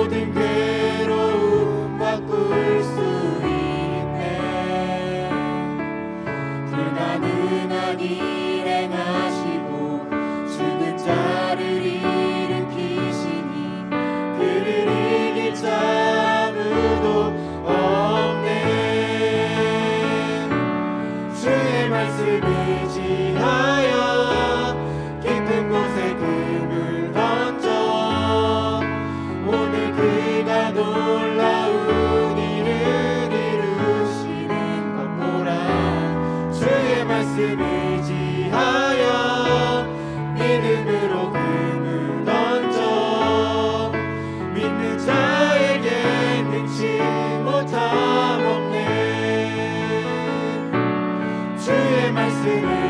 holding you. 말씀을 지하여 믿음으로 금을 던져 믿는 자에게 능치 못함 없네. 주의 말씀을